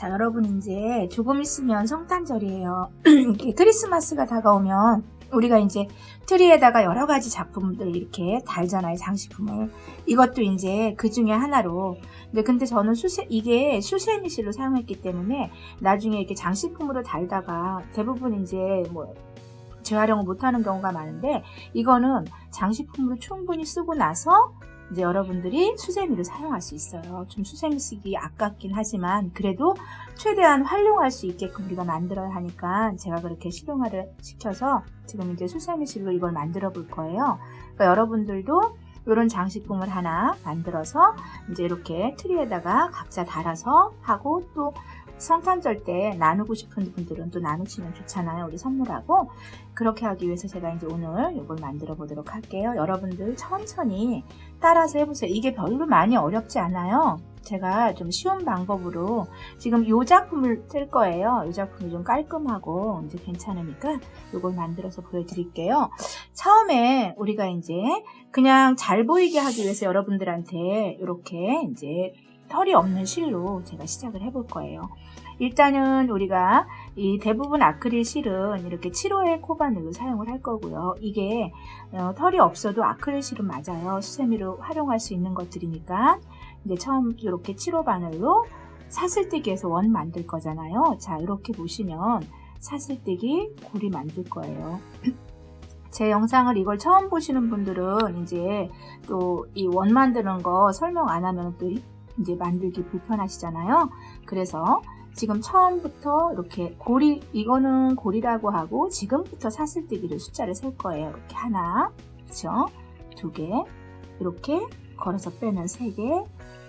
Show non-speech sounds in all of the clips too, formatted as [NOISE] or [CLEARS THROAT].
자, 여러분 이제 조금 있으면 성탄절이에요. [CLEARS THROAT] 크리스마스가 다가오면 우리가 이제 트리에다가 여러 가지 작품들 이렇게 달잖아요, 장식품을. 이것도 이제 그 중에 하나로. 근데 근데 저는 수세, 이게 수세미실로 사용했기 때문에 나중에 이렇게 장식품으로 달다가 대부분 이제 뭐 재활용을 못하는 경우가 많은데 이거는 장식품으로 충분히 쓰고 나서 이제 여러분들이 수세미를 사용할 수 있어요. 좀 수세미 쓰기 아깝긴 하지만 그래도 최대한 활용할 수 있게끔 우리가 만들어야 하니까 제가 그렇게 실용화를 시켜서 지금 이제 수세미실로 이걸 만들어 볼 거예요. 그러니까 여러분들도 이런 장식품을 하나 만들어서 이제 이렇게 트리에다가 각자 달아서 하고 또 성탄절 때 나누고 싶은 분들은 또 나누시면 좋잖아요. 우리 선물하고. 그렇게 하기 위해서 제가 이제 오늘 이걸 만들어 보도록 할게요. 여러분들 천천히 따라서 해보세요. 이게 별로 많이 어렵지 않아요. 제가 좀 쉬운 방법으로 지금 이 작품을 쓸 거예요. 이 작품이 좀 깔끔하고 이제 괜찮으니까 이걸 만들어서 보여드릴게요. 처음에 우리가 이제 그냥 잘 보이게 하기 위해서 여러분들한테 이렇게 이제 털이 없는 실로 제가 시작을 해볼 거예요. 일단은 우리가 이 대부분 아크릴 실은 이렇게 7호의 코바늘로 사용을 할 거고요. 이게 어, 털이 없어도 아크릴 실은 맞아요. 수세미로 활용할 수 있는 것들이니까 이제 처음 이렇게 7호 바늘로 사슬뜨기에서 원 만들 거잖아요. 자 이렇게 보시면 사슬뜨기 고리 만들 거예요. [CLEARS THROAT] 제 영상을 이걸 처음 보시는 분들은 이제 또 이 원 만드는 거 설명 안 하면 또 이제 만들기 불편하시잖아요. 그래서 지금 처음부터 이렇게 고리, 이거는 고리라고 하고 지금부터 사슬뜨기를 숫자를 셀 거예요. 이렇게 하나, 그쵸? 두 개, 이렇게 걸어서 빼면 세 개,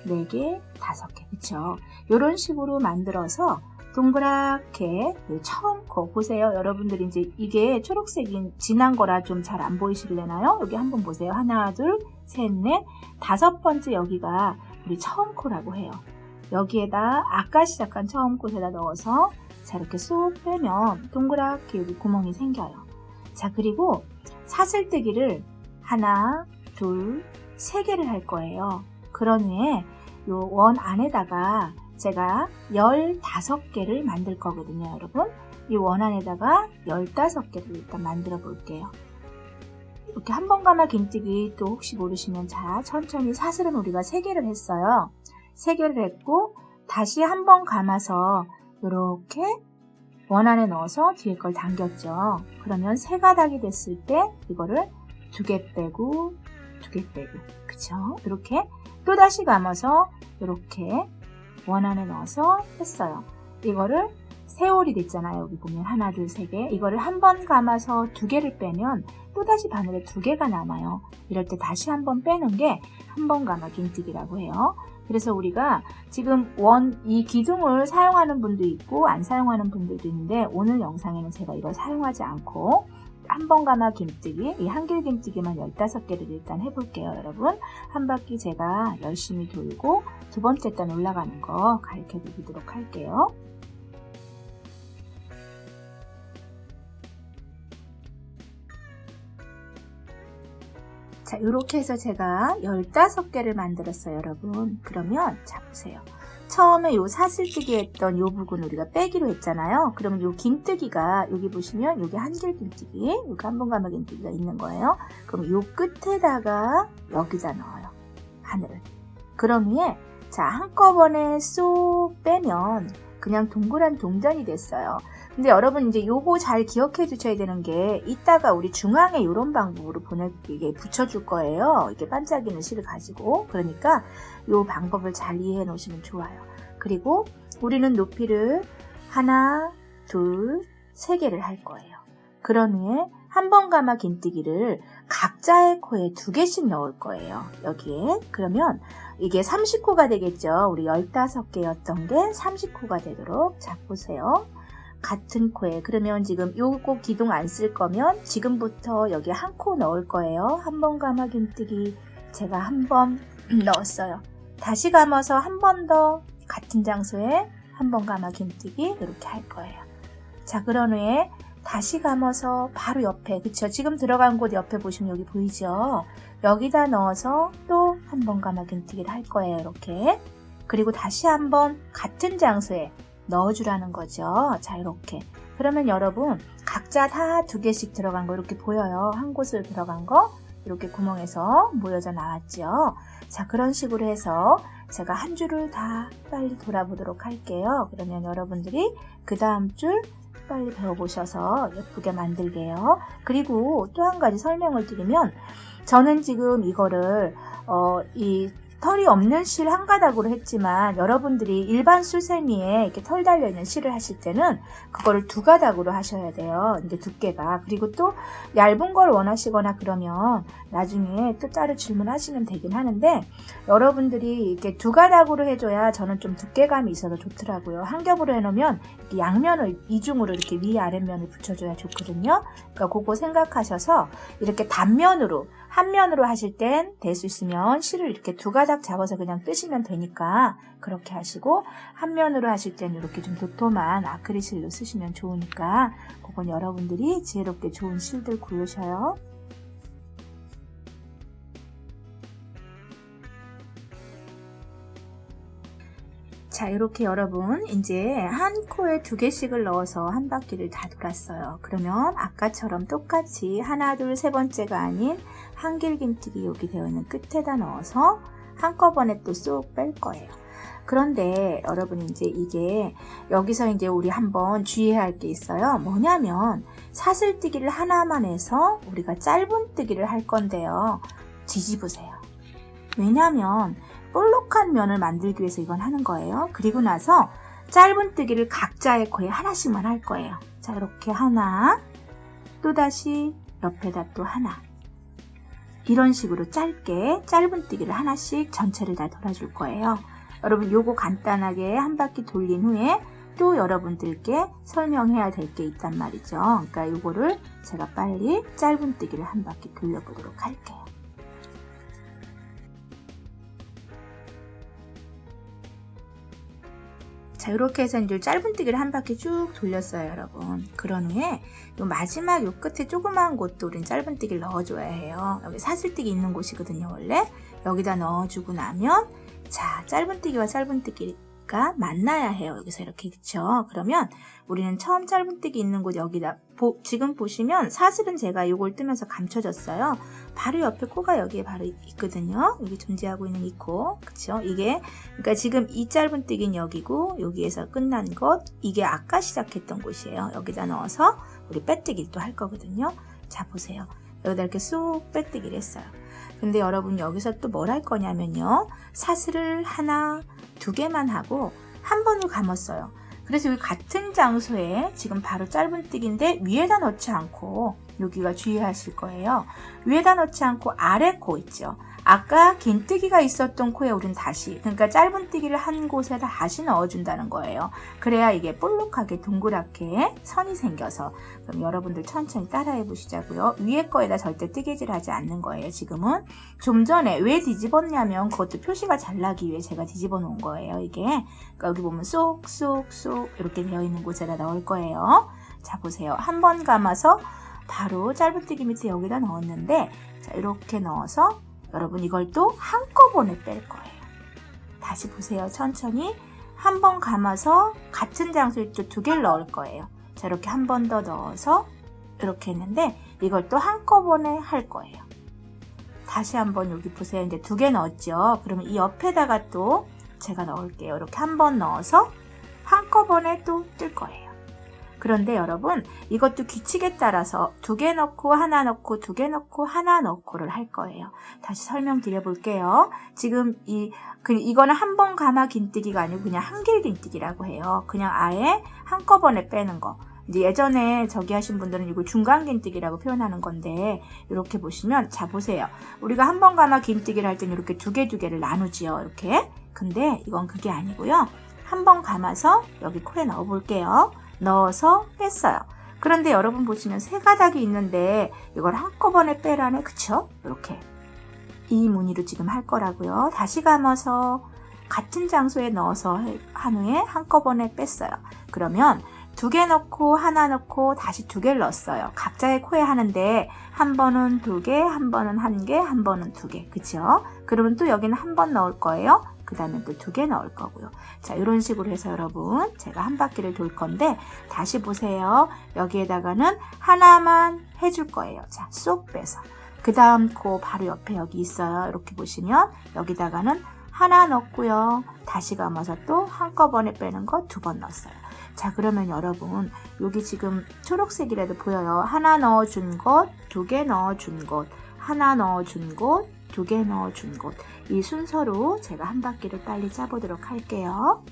네 개, 다섯 개, 그쵸? 이런 식으로 만들어서 동그랗게 처음 거 보세요. 여러분들이 이제 이게 초록색인 진한 거라 좀 잘 안 보이실래나요? 여기 한번 보세요. 하나, 둘, 셋, 넷, 다섯 번째 여기가 우리 처음 코라고 해요. 여기에다 아까 시작한 처음 곳에다 넣어서 자 이렇게 쏙 빼면 동그랗게 여기 구멍이 생겨요. 자 그리고 사슬뜨기를 하나, 둘, 세 개를 할 거예요. 그런 후에 요 원 안에다가 제가 15개를 만들 거거든요, 여러분. 이 원 안에다가 15개를 일단 만들어 볼게요. 이렇게 한 번 감아 긴뜨기 또 혹시 모르시면 자 천천히 사슬은 우리가 3개를 했어요. 3개를 했고 다시 한 번 감아서 이렇게 원 안에 넣어서 뒤에 걸 당겼죠. 그러면 세 가닥이 됐을 때 이거를 두 개 빼고 두 개 빼고 그쵸? 이렇게 또 다시 감아서 이렇게 원 안에 넣어서 했어요. 이거를 세월이 됐잖아요. 여기 보면 하나, 둘, 세 개. 이거를 한 번 감아서 두 개를 빼면 또다시 바늘에 두 개가 남아요. 이럴 때 다시 한 번 빼는 게 한 번 감아 긴뜨기라고 해요. 그래서 우리가 지금 원, 이 기둥을 사용하는 분도 있고 안 사용하는 분들도 있는데 오늘 영상에는 제가 이걸 사용하지 않고 한번 감아 김뜨기, 이 한길 김뜨기만 15개를 일단 해볼게요, 여러분. 한 바퀴 제가 열심히 돌고 두 번째 단 올라가는 거 가르쳐 드리도록 할게요. 자, 이렇게 해서 제가 15개를 만들었어요, 여러분. 그러면, 자, 보세요. 처음에 요 사슬뜨기 했던 요 부분 우리가 빼기로 했잖아요. 그러면 요 긴뜨기가, 여기 보시면 여기 한길 긴뜨기, 여기 한번 가마 긴뜨기가 있는 거예요. 그럼 요 끝에다가 여기다 넣어요. 바늘을. 그럼 위에, 자, 한꺼번에 쏙 빼면 그냥 동그란 동전이 됐어요. 근데 여러분 이제 요거 잘 기억해 주셔야 되는 게 이따가 우리 중앙에 이런 방법으로 보내게 붙여줄 거예요. 이게 반짝이는 실을 가지고 그러니까 요 방법을 잘 이해해 놓으시면 좋아요. 그리고 우리는 높이를 하나, 둘, 세 개를 할 거예요. 그런 후에 한 번 감아 긴뜨기를 각자의 코에 두 개씩 넣을 거예요. 여기에. 그러면 이게 30코가 되겠죠. 우리 15개였던 게 30코가 되도록 자 보세요. 같은 코에 그러면 지금 요거 기둥 안 쓸 거면 지금부터 여기 한 코 넣을 거예요. 한 번 감아 긴뜨기 제가 한 번 [CLEARS THROAT] 넣었어요. 다시 감아서 한 번 더 같은 장소에 한 번 감아 긴뜨기 이렇게 할 거예요. 자 그런 후에 다시 감아서 바로 옆에 그쵸 지금 들어간 곳 옆에 보시면 여기 보이죠 여기다 넣어서 또 한 번 감아 긴뜨기를 할 거예요 이렇게 그리고 다시 한번 같은 장소에 넣어주라는 거죠. 자, 이렇게. 그러면 여러분, 각자 다 두 개씩 들어간 거 이렇게 보여요. 한 곳을 들어간 거 이렇게 구멍에서 모여져 나왔죠. 자, 그런 식으로 해서 제가 한 줄을 다 빨리 돌아보도록 할게요. 그러면 여러분들이 그 다음 줄 빨리 배워보셔서 예쁘게 만들게요. 그리고 또 한 가지 설명을 드리면 저는 지금 이거를 어, 이 털이 없는 실 한 가닥으로 했지만 여러분들이 일반 수세미에 이렇게 털 달려있는 실을 하실 때는 그거를 두 가닥으로 하셔야 돼요. 이제 두께가. 그리고 또 얇은 걸 원하시거나 그러면 나중에 또 따로 질문하시면 되긴 하는데 여러분들이 이렇게 두 가닥으로 해줘야 저는 좀 두께감이 있어서 좋더라고요. 한 겹으로 해놓으면 양면을 이중으로 이렇게 위 아랫면을 붙여줘야 좋거든요. 그러니까 그거 생각하셔서 이렇게 단면으로 한 면으로 하실 땐 될 수 있으면 실을 이렇게 두 가닥 잡아서 그냥 뜨시면 되니까 그렇게 하시고 한 면으로 하실 땐 이렇게 좀 도톰한 아크릴 실로 쓰시면 좋으니까 그건 여러분들이 지혜롭게 좋은 실들 고르셔요. 자, 이렇게 여러분, 이제 한 코에 두 개씩을 넣어서 한 바퀴를 다 돌았어요. 그러면 아까처럼 똑같이 하나, 둘, 세 번째가 아닌 한길긴뜨기 여기 되어 있는 끝에다 넣어서 한꺼번에 또 쏙 뺄 거예요. 그런데 여러분 이제 이게 여기서 이제 우리 한번 주의해야 할 게 있어요. 뭐냐면 사슬뜨기를 하나만 해서 우리가 짧은뜨기를 할 건데요. 뒤집으세요. 왜냐면 볼록한 면을 만들기 위해서 이건 하는 거예요. 그리고 나서 짧은뜨기를 각자의 코에 하나씩만 할 거예요. 자 이렇게 하나 또다시 옆에다 또 하나 이런 식으로 짧게 짧은뜨기를 하나씩 전체를 다 돌아줄 거예요. 여러분 요거 간단하게 한 바퀴 돌린 후에 또 여러분들께 설명해야 될 게 있단 말이죠. 그러니까 요거를 제가 빨리 짧은뜨기를 한 바퀴 돌려보도록 할게요. 자, 이렇게 해서 이제 짧은뜨기를 한 바퀴 쭉 돌렸어요, 여러분. 그런 후에 요 마지막 요 끝에 조그마한 곳도 우린 짧은뜨기를 넣어줘야 해요. 여기 사슬뜨기 있는 곳이거든요, 원래. 여기다 넣어주고 나면 자, 짧은뜨기와 짧은뜨기 가 만나야 해요. 여기서 이렇게, 그쵸? 그러면 우리는 처음 짧은뜨기 있는 곳 여기다 보, 지금 보시면 사슬은 제가 이걸 뜨면서 감춰졌어요. 바로 옆에 코가 여기에 바로 있거든요. 여기 존재하고 있는 이 코, 그쵸? 이게 그러니까 지금 이 짧은뜨기는 여기고 여기에서 끝난 것 이게 아까 시작했던 곳이에요. 여기다 넣어서 우리 빼뜨기를 또 할 거거든요. 자 보세요. 여기다 이렇게 쏙 빼뜨기를 했어요. 근데 여러분 여기서 또 뭘 할 거냐면요. 사슬을 하나, 두 개만 하고 한 번을 감았어요. 그래서 여기 같은 장소에 지금 바로 짧은뜨기인데 위에다 넣지 않고 여기가 주의하실 거예요. 위에다 넣지 않고 아래 코 있죠. 아까 긴 뜨기가 있었던 코에 우린 다시 그러니까 짧은 뜨기를 한 곳에다 다시 넣어준다는 거예요. 그래야 이게 볼록하게 동그랗게 선이 생겨서 그럼 여러분들 천천히 따라해 보시자고요. 위에 거에다 절대 뜨개질하지 않는 거예요. 지금은 좀 전에 왜 뒤집었냐면 그것도 표시가 잘 나기 위해 제가 뒤집어 놓은 거예요. 이게 그러니까 여기 보면 쏙쏙쏙 이렇게 되어 있는 곳에다 넣을 거예요. 자 보세요. 한 번 감아서 바로 짧은뜨기 밑에 여기다 넣었는데 자 이렇게 넣어서 여러분 이걸 또 한꺼번에 뺄 거예요. 다시 보세요. 천천히 한 번 감아서 같은 장소에 또 두 개를 넣을 거예요. 자 이렇게 한 번 더 넣어서 이렇게 했는데 이걸 또 한꺼번에 할 거예요. 다시 한번 여기 보세요. 이제 두 개 넣었죠. 그러면 이 옆에다가 또 제가 넣을게요. 이렇게 한 번 넣어서 한꺼번에 또 뜰 거예요. 그런데 여러분 이것도 규칙에 따라서 두 개 넣고 하나 넣고 두 개 넣고 하나 넣고를 할 거예요. 다시 설명드려 볼게요. 지금 이 그, 이거는 한 번 가마 긴뜨기가 아니고 그냥 한길 긴뜨기라고 해요. 그냥 아예 한꺼번에 빼는 거. 이제 예전에 저기 하신 분들은 이거 중간 긴뜨기라고 표현하는 건데 이렇게 보시면 자 보세요. 우리가 한 번 가마 긴뜨기를 할 때는 이렇게 두 개 두 개를 나누지요. 이렇게. 근데 이건 그게 아니고요. 한 번 감아서 여기 코에 넣어 볼게요. 넣어서 뺐어요. 그런데 여러분 보시면 세 가닥이 있는데 이걸 한꺼번에 빼라네. 그쵸? 이렇게. 이 무늬로 지금 할 거라고요. 다시 감아서 같은 장소에 넣어서 한 후에 한꺼번에 뺐어요. 그러면 두 개 넣고 하나 넣고 다시 두 개를 넣었어요. 각자의 코에 하는데 한 번은 두 개, 한 번은 한 개, 한 번은 두 개. 그쵸? 그러면 또 여기는 한 번 넣을 거예요. 그 다음에 또 두 개 넣을 거고요. 자, 이런 식으로 해서 여러분, 제가 한 바퀴를 돌 건데, 다시 보세요. 여기에다가는 하나만 해줄 거예요. 자, 쏙 빼서. 그 다음 코 바로 옆에 여기 있어요. 이렇게 보시면, 여기다가는 하나 넣고요. 다시 감아서 또 한꺼번에 빼는 거 두 번 넣었어요. 자, 그러면 여러분, 여기 지금 초록색이라도 보여요. 하나 넣어준 곳, 두개 넣어준 곳, 하나 넣어준 곳, 두개 넣어준 곳. 이 순서로 제가 한 바퀴를 빨리 짜보도록 할게요.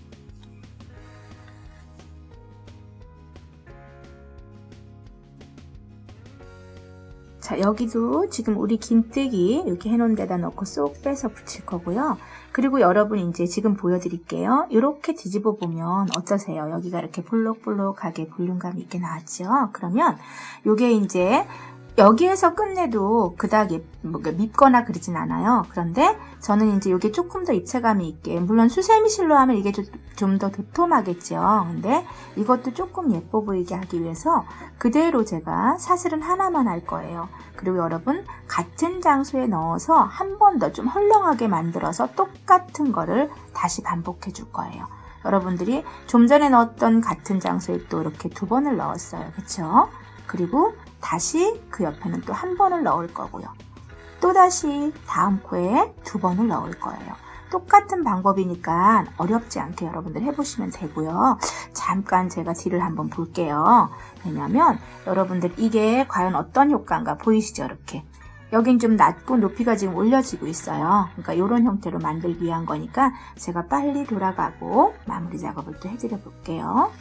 자, 여기도 지금 우리 긴뜨기 이렇게 해놓은 데다 넣고 쏙 빼서 붙일 거고요. 그리고 여러분 이제 지금 보여드릴게요. 이렇게 뒤집어 보면 어떠세요? 여기가 이렇게 볼록볼록하게 볼륨감 있게 나왔죠? 그러면 이게 이제 여기에서 끝내도 그닥 예, 뭐, 밉거나 그러진 않아요. 그런데 저는 이제 이게 조금 더 입체감이 있게, 물론 수세미실로 하면 이게 좀 더 도톰하겠죠. 근데 이것도 조금 예뻐 보이게 하기 위해서 그대로 제가 사슬은 하나만 할 거예요. 그리고 여러분, 같은 장소에 넣어서 한 번 더 좀 헐렁하게 만들어서 똑같은 거를 다시 반복해 줄 거예요. 여러분들이 좀 전에 넣었던 같은 장소에 또 이렇게 두 번을 넣었어요. 그쵸? 그리고 다시 그 옆에는 또 한 번을 넣을 거고요. 또 다시 다음 코에 두 번을 넣을 거예요. 똑같은 방법이니까 어렵지 않게 여러분들 해보시면 되고요. 잠깐 제가 뒤를 한번 볼게요. 왜냐면 여러분들 이게 과연 어떤 효과인가 보이시죠? 이렇게. 여긴 좀 낮고 높이가 지금 올려지고 있어요. 그러니까 이런 형태로 만들기 위한 거니까 제가 빨리 돌아가고 마무리 작업을 또 해드려 볼게요.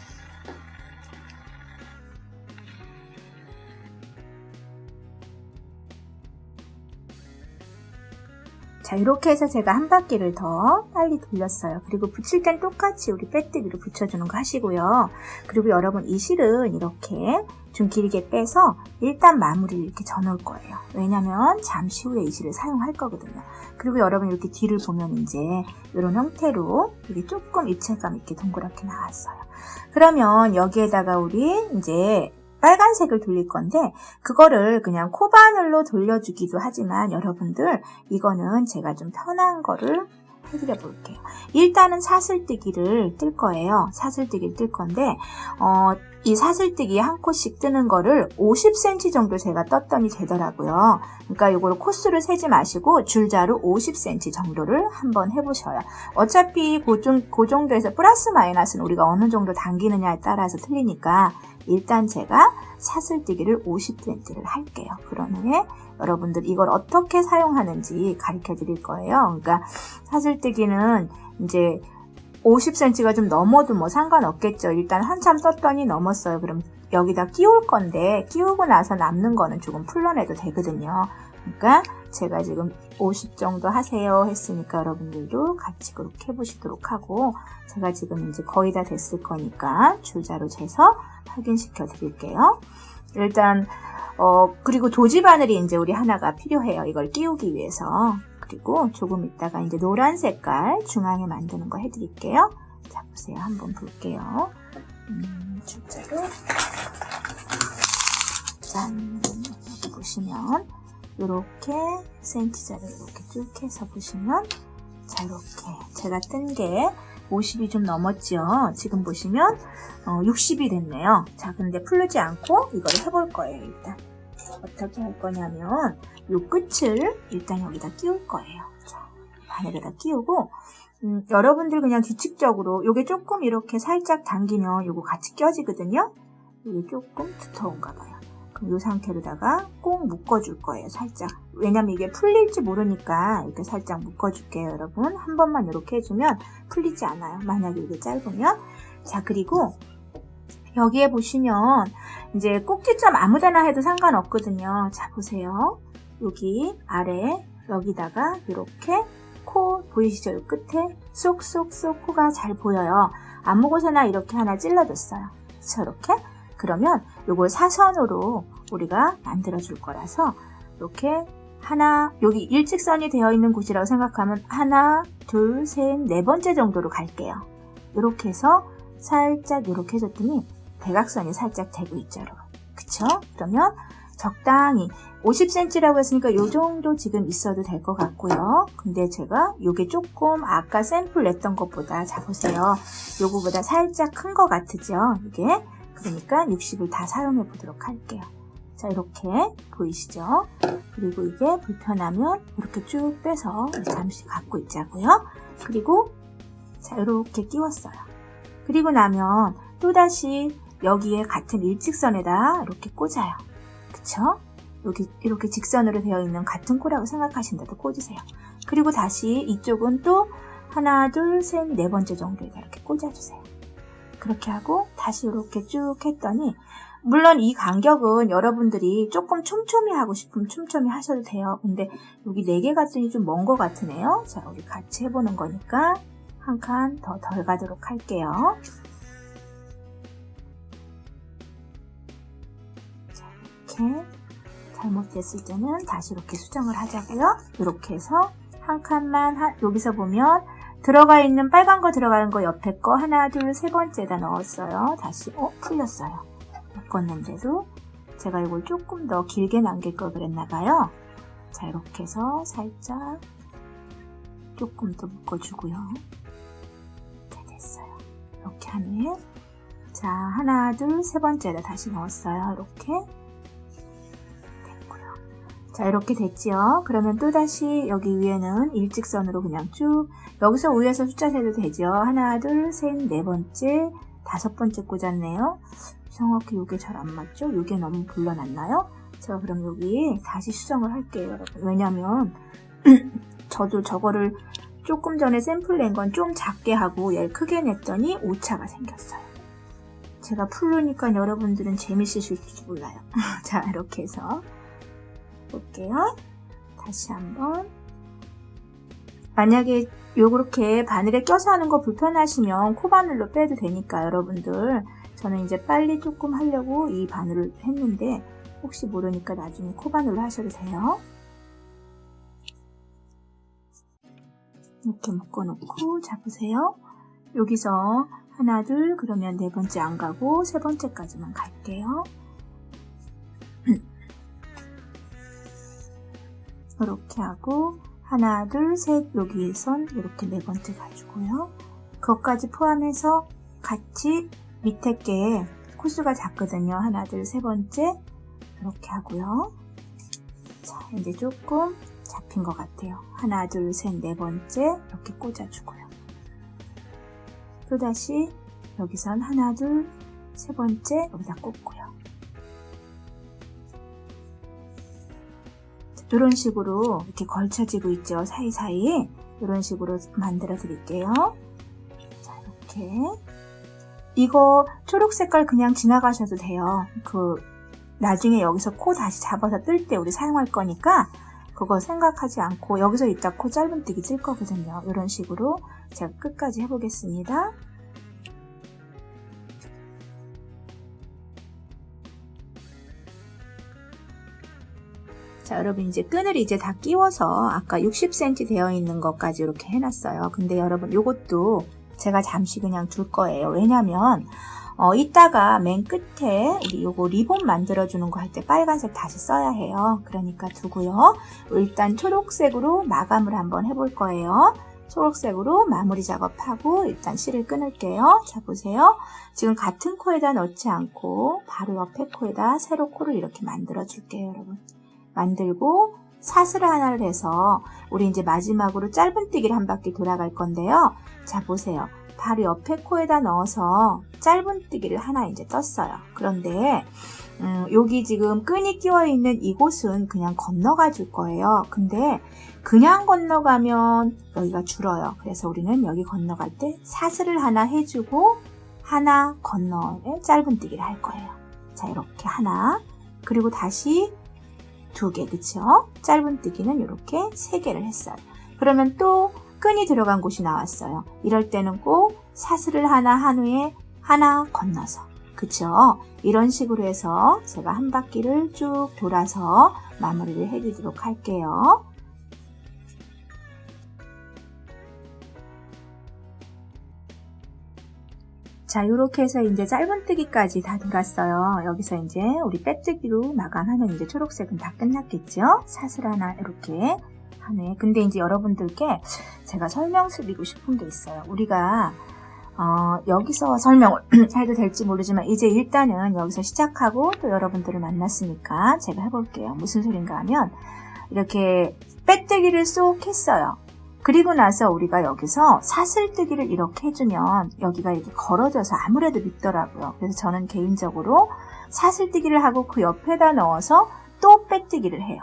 자, 이렇게 해서 제가 한 바퀴를 더 빨리 돌렸어요. 그리고 붙일 땐 똑같이 우리 빼뜨기로 붙여주는 거 하시고요. 그리고 여러분 이 실은 이렇게 좀 길게 빼서 일단 마무리를 이렇게 져놓을 거예요. 왜냐면 잠시 후에 이 실을 사용할 거거든요. 그리고 여러분 이렇게 뒤를 보면 이제 이런 형태로 이게 조금 입체감 있게 동그랗게 나왔어요. 그러면 여기에다가 우리 이제 빨간색을 돌릴 건데 그거를 그냥 코바늘로 돌려주기도 하지만 여러분들 이거는 제가 좀 편한 거를 해드려 볼게요. 일단은 사슬뜨기를 뜰 거예요. 사슬뜨기를 뜰 건데 어, 이 사슬뜨기 한 코씩 뜨는 거를 50cm 정도 제가 떴더니 되더라고요. 그러니까 이거를 코스를 세지 마시고 줄자로 50cm 정도를 한번 해보셔요. 어차피 그, 정, 그 정도에서 플러스 마이너스는 우리가 어느 정도 당기느냐에 따라서 틀리니까 일단 제가 사슬뜨기를 50cm를 할게요. 그런 후에 여러분들 이걸 어떻게 사용하는지 가르쳐 드릴 거예요. 그러니까 사슬뜨기는 이제 50cm가 좀 넘어도 뭐 상관없겠죠. 일단 한참 썼더니 넘었어요. 그럼 여기다 끼울 건데 끼우고 나서 남는 거는 조금 풀러내도 되거든요. 그러니까 제가 지금 50 정도 하세요 했으니까 여러분들도 같이 그렇게 해보시도록 하고 제가 지금 이제 거의 다 됐을 거니까 줄자로 재서 확인시켜 드릴게요. 일단 어 그리고 도지 바늘이 이제 우리 하나가 필요해요. 이걸 끼우기 위해서. 그리고 조금 있다가 이제 노란 색깔 중앙에 만드는 거 해드릴게요. 자 보세요. 한번 볼게요. 음, 줄자로 짠 보시면 이렇게 센티자를 이렇게 쭉 해서 보시면 자 이렇게 제가 뜬 게 50이 좀 넘었죠 지금 보시면 어, 60이 됐네요. 자 근데 풀르지 않고 이걸 해볼 거예요 일단. 어떻게 할 거냐면 이 끝을 일단 여기다 끼울 거예요. 자 바늘에다 끼우고 음, 여러분들 그냥 규칙적으로 이게 조금 이렇게 살짝 당기면 이거 같이 껴지거든요. 이게 조금 두터운가 봐요 이 상태로다가 꼭 묶어줄 거예요, 살짝. 왜냐면 이게 풀릴지 모르니까 이렇게 살짝 묶어줄게요, 여러분. 한 번만 이렇게 해주면 풀리지 않아요. 만약에 이게 짧으면. 자, 그리고 여기에 보시면 이제 꼭지점 아무데나 해도 상관없거든요. 자, 보세요. 여기 아래 여기다가 이렇게 코 보이시죠? 이 끝에 쏙쏙쏙 코가 잘 보여요. 아무 곳에나 이렇게 하나 찔러줬어요. 저렇게 그러면 이걸 사선으로 우리가 만들어 줄 거라서 이렇게 하나 여기 일직선이 되어 있는 곳이라고 생각하면 하나 둘 셋 네 번째 정도로 갈게요 이렇게 해서 살짝 이렇게 해줬더니 대각선이 살짝 되고 있죠 여러분 그쵸? 그러면 적당히 50cm라고 했으니까 요 정도 지금 있어도 될 것 같고요. 근데 제가 요게 조금 아까 샘플 냈던 것보다 자 보세요. 요거보다 살짝 큰 것 같으죠? 이게 그러니까 60을 다 사용해 보도록 할게요. 자 이렇게 보이시죠? 그리고 이게 불편하면 이렇게 쭉 빼서 잠시 갖고 있자고요. 그리고 자 이렇게 끼웠어요. 그리고 나면 또다시 여기에 같은 일직선에다 이렇게 꽂아요. 그쵸? 여기 이렇게 직선으로 되어 있는 같은 코라고 생각하신다도 꽂으세요. 그리고 다시 이쪽은 또 하나, 둘, 셋, 네 번째 정도에다 이렇게 꽂아주세요. 그렇게 하고 다시 이렇게 쭉 했더니 물론 이 간격은 여러분들이 조금 촘촘히 하고 싶으면 촘촘히 하셔도 돼요. 근데 여기 4개 같으니 좀 먼 것 같으네요. 자, 우리 같이 해보는 거니까 한 칸 더 덜 가도록 할게요. 자, 이렇게 잘못됐을 때는 다시 이렇게 수정을 하자고요. 이렇게 해서 한 칸만 하- 여기서 보면 들어가 있는 빨간 거 들어가는 거 옆에 거 하나 둘 세 번째다 넣었어요. 다시 어 풀렸어요. 바꿨는데도 제가 이걸 조금 더 길게 남길 걸 그랬나 봐요. 자 이렇게 해서 살짝 조금 더 묶어주고요. 자 됐어요. 이렇게 하면 자 하나 둘 세 번째다 다시 넣었어요. 이렇게. 자 이렇게 됐지요. 그러면 또다시 여기 위에는 일직선으로 그냥 쭉 여기서 위에서 숫자 세도 되죠. 하나, 둘, 셋, 네 번째, 다섯 번째 꽂았네요. 정확히 이게 잘 안 맞죠? 이게 너무 불러놨나요? 제가 그럼 여기 다시 수정을 할게요, 여러분. 왜냐면 [CLEARS THROAT] 저도 저거를 조금 전에 샘플 낸 건 좀 작게 하고 얘를 크게 냈더니 오차가 생겼어요. 제가 풀르니까 여러분들은 재밌으실지 몰라요. [LAUGHS] 자, 이렇게 해서 볼게요. 다시 한번 만약에 요렇게 바늘에 껴서 하는 거 불편하시면 코바늘로 빼도 되니까 여러분들 저는 이제 빨리 조금 하려고 이 바늘을 했는데 혹시 모르니까 나중에 코바늘로 하셔도 돼요. 이렇게 묶어놓고 잡으세요. 여기서 하나 둘 그러면 네 번째 안 가고 세 번째까지만 갈게요. 이렇게 하고 하나, 둘, 셋 여기에선 이렇게 네 번째 가지고요. 그것까지 포함해서 같이 밑에 게 코수가 작거든요. 하나, 둘, 세 번째 이렇게 하고요. 자, 이제 조금 잡힌 것 같아요. 하나, 둘, 셋, 네 번째 이렇게 꽂아주고요. 또다시 여기선 하나, 둘, 세 번째 여기다 꽂고요. 이런 식으로 이렇게 걸쳐지고 있죠. 사이사이에 이런 식으로 만들어 드릴게요. 자 이렇게 이거 초록 색깔 그냥 지나가셔도 돼요. 그 나중에 여기서 코 다시 잡아서 뜰 때 우리 사용할 거니까 그거 생각하지 않고 여기서 이따 코 짧은뜨기 뜰 거거든요. 이런 식으로 제가 끝까지 해보겠습니다. 자, 여러분 이제 끈을 이제 다 끼워서 아까 60cm 되어 있는 것까지 이렇게 해놨어요. 근데 여러분 이것도 제가 잠시 그냥 둘 거예요. 왜냐면 어, 이따가 맨 끝에 우리 요거 리본 만들어주는 거 할 때 빨간색 다시 써야 해요. 그러니까 두고요. 일단 초록색으로 마감을 한번 해볼 거예요. 초록색으로 마무리 작업하고 일단 실을 끊을게요. 자 보세요. 지금 같은 코에다 넣지 않고 바로 옆에 코에다 세로 코를 이렇게 만들어 줄게요, 여러분. 만들고 사슬을 하나를 해서 우리 이제 마지막으로 짧은뜨기를 한 바퀴 돌아갈 건데요. 자 보세요. 바로 옆에 코에다 넣어서 짧은뜨기를 하나 이제 떴어요. 그런데 음, 여기 지금 끈이 끼워 있는 이곳은 그냥 건너가 줄 거예요. 근데 그냥 건너가면 여기가 줄어요. 그래서 우리는 여기 건너갈 때 사슬을 하나 해주고 하나 건너에 짧은뜨기를 할 거예요. 자 이렇게 하나 그리고 다시 두 개, 그쵸? 짧은뜨기는 이렇게 세 개를 했어요. 그러면 또 끈이 들어간 곳이 나왔어요. 이럴 때는 꼭 사슬을 하나 한 후에 하나 건너서, 그쵸? 이런 식으로 해서 제가 한 바퀴를 쭉 돌아서 마무리를 해주도록 할게요. 자, 이렇게 해서 이제 짧은뜨기까지 다 들어갔어요. 여기서 이제 우리 빼뜨기로 마감하면 이제 초록색은 다 끝났겠죠? 사슬 하나 이렇게 하네. 근데 이제 여러분들께 제가 설명드리고 싶은 게 있어요. 우리가 어, 여기서 설명을 [CLEARS THROAT] 해도 될지 모르지만 이제 일단은 여기서 시작하고 또 여러분들을 만났으니까 제가 해볼게요. 무슨 소린가 하면 이렇게 빼뜨기를 쏙 했어요. 그리고 나서 우리가 여기서 사슬뜨기를 이렇게 해주면 여기가 이렇게 걸어져서 아무래도 믿더라고요. 그래서 저는 개인적으로 사슬뜨기를 하고 그 옆에다 넣어서 또 빼뜨기를 해요.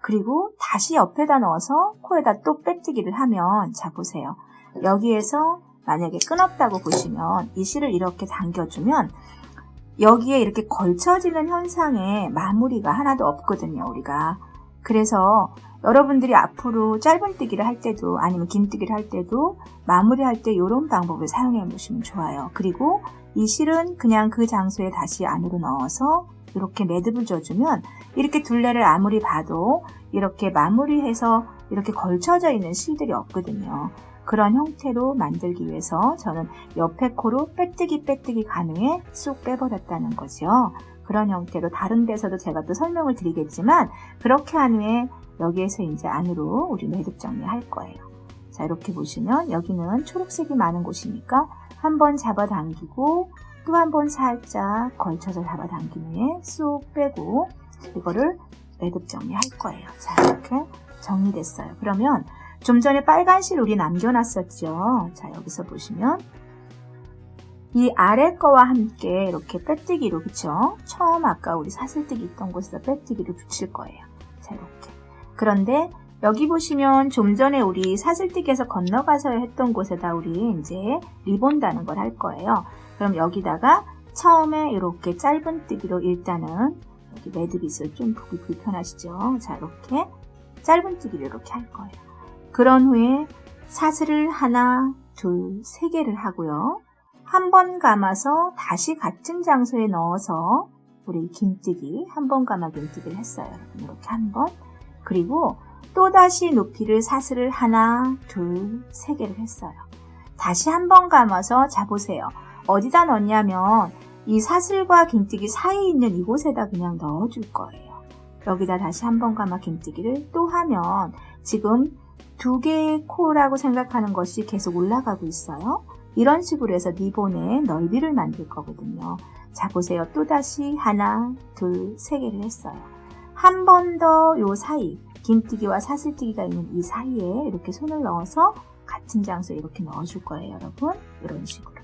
그리고 다시 옆에다 넣어서 코에다 또 빼뜨기를 하면 자 보세요. 여기에서 만약에 끊었다고 보시면 이 실을 이렇게 당겨주면 여기에 이렇게 걸쳐지는 현상의 마무리가 하나도 없거든요, 우리가. 그래서 여러분들이 앞으로 짧은뜨기를 할 때도 아니면 긴뜨기를 할 때도 마무리할 때 이런 방법을 사용해 보시면 좋아요. 그리고 이 실은 그냥 그 장소에 다시 안으로 넣어서 이렇게 매듭을 줘주면 이렇게 둘레를 아무리 봐도 이렇게 마무리해서 이렇게 걸쳐져 있는 실들이 없거든요. 그런 형태로 만들기 위해서 저는 옆에 코로 빼뜨기 빼뜨기 가능해 쑥 빼버렸다는 거죠. 그런 형태로 다른 데서도 제가 또 설명을 드리겠지만 그렇게 한 후에 여기에서 이제 안으로 우리 매듭 정리할 거예요. 자 이렇게 보시면 여기는 초록색이 많은 곳이니까 한 번 잡아당기고 또 한 번 살짝 걸쳐서 잡아당긴 후에 쑥 빼고 이거를 매듭 정리할 거예요. 자 이렇게 정리됐어요. 그러면 좀 전에 빨간 실 우리 남겨놨었죠. 자 여기서 보시면 이 아래 거와 함께 이렇게 빼뜨기로 그쵸? 처음 아까 우리 사슬뜨기 있던 곳에서 빼뜨기를 붙일 거예요. 자 이렇게 그런데 여기 보시면 좀 전에 우리 사슬뜨기에서 건너가서 했던 곳에다 우리 이제 리본 다는 걸 할 거예요. 그럼 여기다가 처음에 이렇게 짧은 뜨기로 일단은 여기 매듭잇을 좀 보기 불편하시죠? 자 이렇게 짧은 뜨기를 이렇게 할 거예요. 그런 후에 사슬을 하나, 둘, 세 개를 하고요. 한 번 감아서 다시 같은 장소에 넣어서 우리 긴뜨기, 한 번 감아 긴뜨기를 했어요. 이렇게 한 번. 그리고 또다시 높이를 사슬을 하나, 둘, 세 개를 했어요. 다시 한 번 감아서 자보세요. 어디다 넣냐면 이 사슬과 긴뜨기 사이에 있는 이곳에다 그냥 넣어줄 거예요. 여기다 다시 한 번 감아 긴뜨기를 또 하면 지금 두 개의 코라고 생각하는 것이 계속 올라가고 있어요. 이런 식으로 해서 리본의 넓이를 만들 거거든요. 자, 보세요. 또다시 하나, 둘, 세 개를 했어요. 한 번 더 요 사이, 긴뜨기와 사슬뜨기가 있는 이 사이에 이렇게 손을 넣어서 같은 장소에 이렇게 넣어줄 거예요, 여러분. 이런 식으로.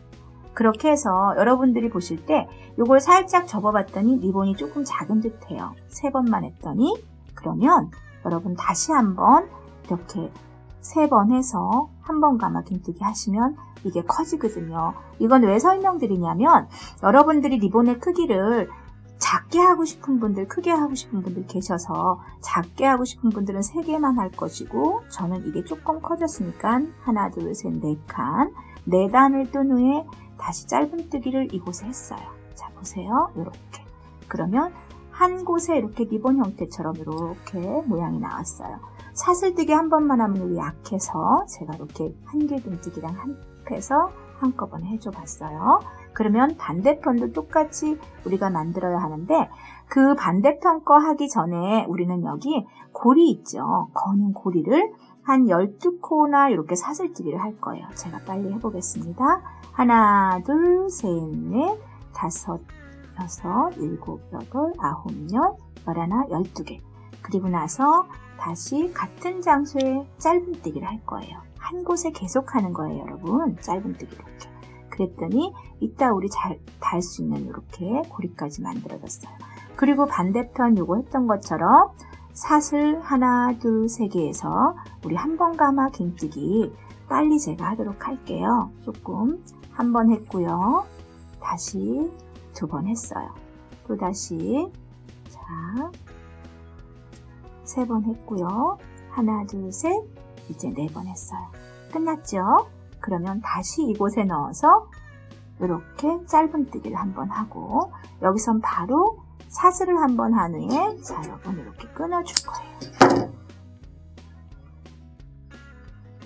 그렇게 해서 여러분들이 보실 때 이걸 살짝 접어봤더니 리본이 조금 작은 듯해요. 세 번만 했더니 그러면 여러분 다시 한번 이렇게 세 번 해서 한 번 감아 긴뜨기 하시면 이게 커지거든요. 이건 왜 설명드리냐면 여러분들이 리본의 크기를 작게 하고 싶은 분들, 크게 하고 싶은 분들 계셔서 작게 하고 싶은 분들은 3개만 할 것이고 저는 이게 조금 커졌으니까 하나, 둘, 셋, 네 칸, 네 단을 뜬 후에 다시 짧은뜨기를 이곳에 했어요. 자, 보세요. 이렇게. 그러면 한 곳에 이렇게 리본 형태처럼 이렇게 모양이 나왔어요. 사슬뜨기 한 번만 하면 약해서 제가 이렇게 한길등뜨기랑 합해서 한꺼번에 해줘 봤어요. 그러면 반대편도 똑같이 우리가 만들어야 하는데 그 반대편 거 하기 전에 우리는 여기 고리 있죠. 거는 고리를 한 12코나 이렇게 사슬뜨기를 할 거예요. 제가 빨리 해보겠습니다. 하나, 둘, 셋, 넷, 다섯, 여섯, 일곱, 여덟, 아홉, 열, 열하나, 열두 개. 그리고 나서 다시 같은 장소에 짧은뜨기를 할 거예요. 한 곳에 계속 하는 거예요, 여러분. 짧은뜨기 이렇게. 그랬더니 이따 우리 잘 달 수 있는 이렇게 고리까지 만들어졌어요. 그리고 반대편 요거 했던 것처럼 사슬 하나, 둘, 세 개에서 우리 한 번 감아 긴뜨기 빨리 제가 하도록 할게요. 조금 한 번 했고요. 다시 두 번 했어요. 또 다시 자, 세 번 했고요. 하나, 둘, 셋, 이제 네 번 했어요. 끝났죠? 그러면 다시 이곳에 넣어서 이렇게 짧은뜨기를 한번 하고 여기선 바로 사슬을 한번 한 후에 자 여러분 이렇게 끊어줄 거예요.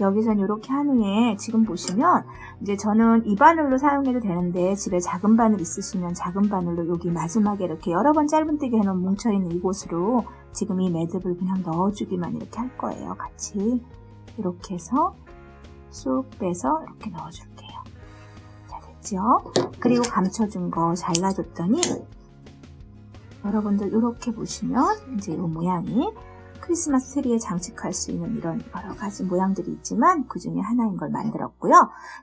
여기선 이렇게 한 후에 지금 보시면 이제 저는 이 바늘로 사용해도 되는데 집에 작은 바늘 있으시면 작은 바늘로 여기 마지막에 이렇게 여러 번 짧은뜨기 해놓은 뭉쳐있는 이곳으로 지금 이 매듭을 그냥 넣어주기만 이렇게 할 거예요. 같이 이렇게 해서 쑥 빼서 이렇게 넣어줄게요. 자 됐죠? 그리고 감춰준 거 잘라줬더니 여러분들 이렇게 보시면 이제 이 모양이 크리스마스 트리에 장식할 수 있는 이런 여러 가지 모양들이 있지만 그 중에 하나인 걸 만들었고요.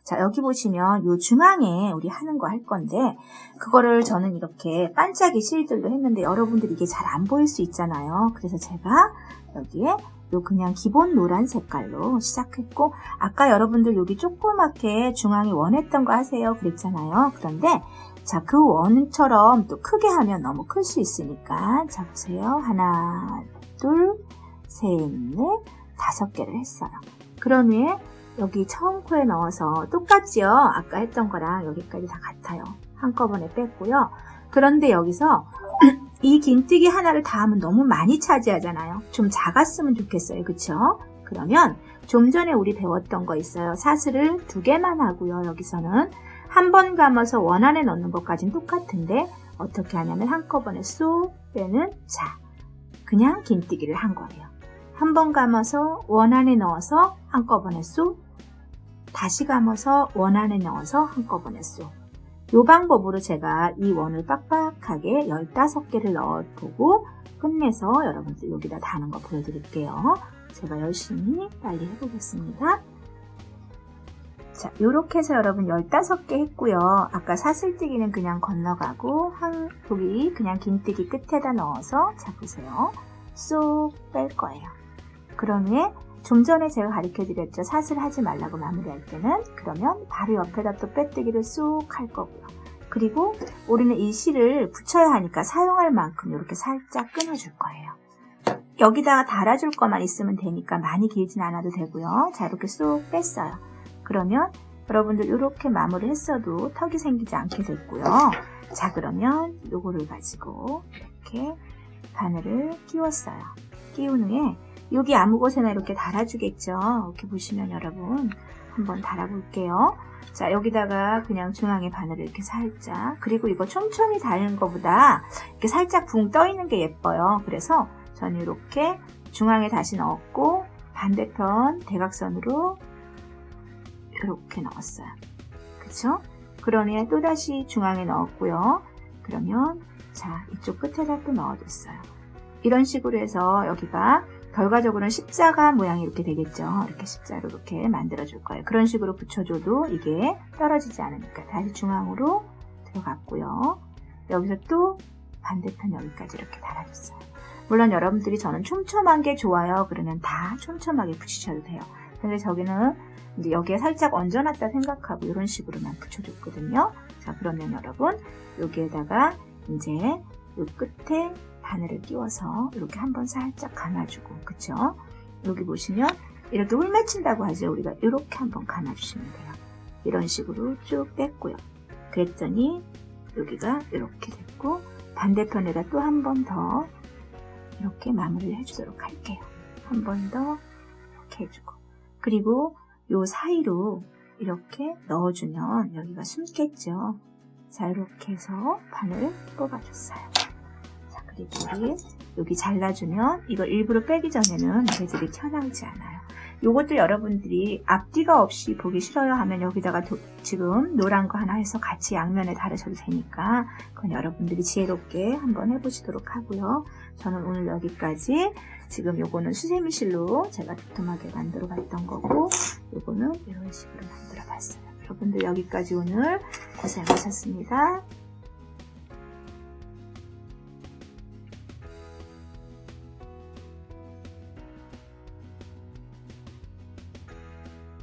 자, 여기 보시면 요 중앙에 우리 하는 거 할 건데 그거를 저는 이렇게 반짝이 실들로 했는데 여러분들 이게 잘 안 보일 수 있잖아요. 그래서 제가 여기에 요 그냥 기본 노란 색깔로 시작했고 아까 여러분들 여기 조그맣게 중앙에 원했던 거 하세요 그랬잖아요. 그런데 자, 그 원처럼 또 크게 하면 너무 클 수 있으니까 자 보세요. 하나, 둘, 셋, 넷, 다섯 개를 했어요. 그런 후에 여기 처음 코에 넣어서 똑같지요? 아까 했던 거랑 여기까지 다 같아요. 한꺼번에 뺐고요. 그런데 여기서 이 긴뜨기 하나를 다 하면 너무 많이 차지하잖아요. 좀 작았으면 좋겠어요. 그쵸? 그러면 좀 전에 우리 배웠던 거 있어요. 사슬을 두 개만 하고요. 여기서는 한 번 감아서 원 안에 넣는 것까지는 똑같은데 어떻게 하냐면 한꺼번에 쏙 빼는 자 그냥 긴뜨기를 한 거예요. 한 번 감아서 원 안에 넣어서 한꺼번에 쏙 다시 감아서 원 안에 넣어서 한꺼번에 쏙 이 방법으로 제가 이 원을 빡빡하게 15개를 넣어보고 끝내서 여러분들 여기다 다는 거 보여드릴게요. 제가 열심히 빨리 해보겠습니다. 자, 요렇게 해서 여러분 15개 했고요. 아까 사슬뜨기는 그냥 건너가고 한 여기 그냥 긴뜨기 끝에다 넣어서 자 보세요. 쏙 뺄 거예요. 그런 후에 좀 전에 제가 가르쳐 드렸죠. 사슬 하지 말라고 마무리할 때는 그러면 바로 옆에다 또 빼뜨기를 쏙 할 거고요. 그리고 우리는 이 실을 붙여야 하니까 사용할 만큼 이렇게 살짝 끊어줄 거예요. 여기다가 달아줄 것만 있으면 되니까 많이 길진 않아도 되고요. 자 이렇게 쏙 뺐어요. 그러면 여러분들 이렇게 마무리 했어도 턱이 생기지 않게 됐고요. 자 그러면 요거를 가지고 이렇게 바늘을 끼웠어요. 끼운 후에 여기 아무 곳에나 이렇게 달아주겠죠. 이렇게 보시면 여러분 한번 달아볼게요. 자 여기다가 그냥 중앙에 바늘을 이렇게 살짝 그리고 이거 촘촘히 달는 것보다 이렇게 살짝 붕 떠 있는 게 예뻐요. 그래서 저는 이렇게 중앙에 다시 넣었고 반대편 대각선으로 이렇게 넣었어요. 그쵸? 그러니 또다시 중앙에 넣었고요. 그러면 자 이쪽 끝에다 또 넣어줬어요. 이런 식으로 해서 여기가 결과적으로는 십자가 모양이 이렇게 되겠죠. 이렇게 십자로 이렇게 만들어줄 거예요. 그런 식으로 붙여줘도 이게 떨어지지 않으니까 다시 중앙으로 들어갔고요. 여기서 또 반대편 여기까지 이렇게 달아줬어요. 물론 여러분들이 저는 촘촘한 게 좋아요. 그러면 다 촘촘하게 붙이셔도 돼요. 근데 저기는 이제 여기에 살짝 얹어놨다 생각하고 이런 식으로만 붙여줬거든요. 자, 그러면 여러분 여기에다가 이제 이 끝에 바늘을 끼워서 이렇게 한번 살짝 감아주고 그쵸? 여기 보시면 이렇게 울 맺힌다고 하죠. 우리가 이렇게 한번 감아주시면 돼요. 이런 식으로 쭉 뺐고요. 그랬더니 여기가 이렇게 됐고 반대편에다 또 한 번 더 이렇게 마무리를 해주도록 할게요. 한 번 더 이렇게 해주고 그리고 요 사이로 이렇게 넣어주면 여기가 숨겠죠. 자 이렇게 해서 바늘 뽑아줬어요. 자 그리고 우리 여기 잘라주면 이걸 일부러 빼기 전에는 재질이 튀어나오지 않아요. 요것도 여러분들이 앞뒤가 없이 보기 싫어요 하면 여기다가 도, 지금 노란 거 하나 해서 같이 양면에 다르셔도 되니까 그건 여러분들이 지혜롭게 한번 해보시도록 하고요. 저는 오늘 여기까지 지금 요거는 수세미실로 제가 두툼하게 만들어 봤던 거고 요거는 이런 식으로 만들어 봤어요. 여러분들 여기까지 오늘 고생하셨습니다.